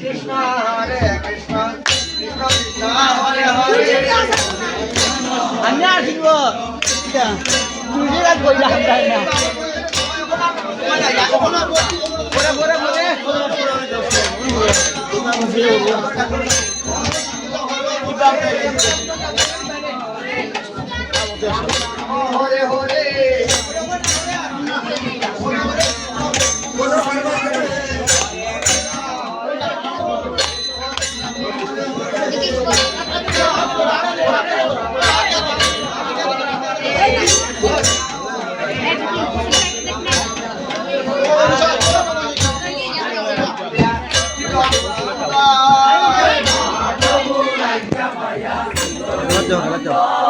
কৃষ্ণ হরে কৃষ্ণ কৃষ্ণ কৃষ্ণ হরে হরে আমি আর দিব তুই রাখ কইলা আমরা না পরে পরে পরে হরে Hãy subscribe cho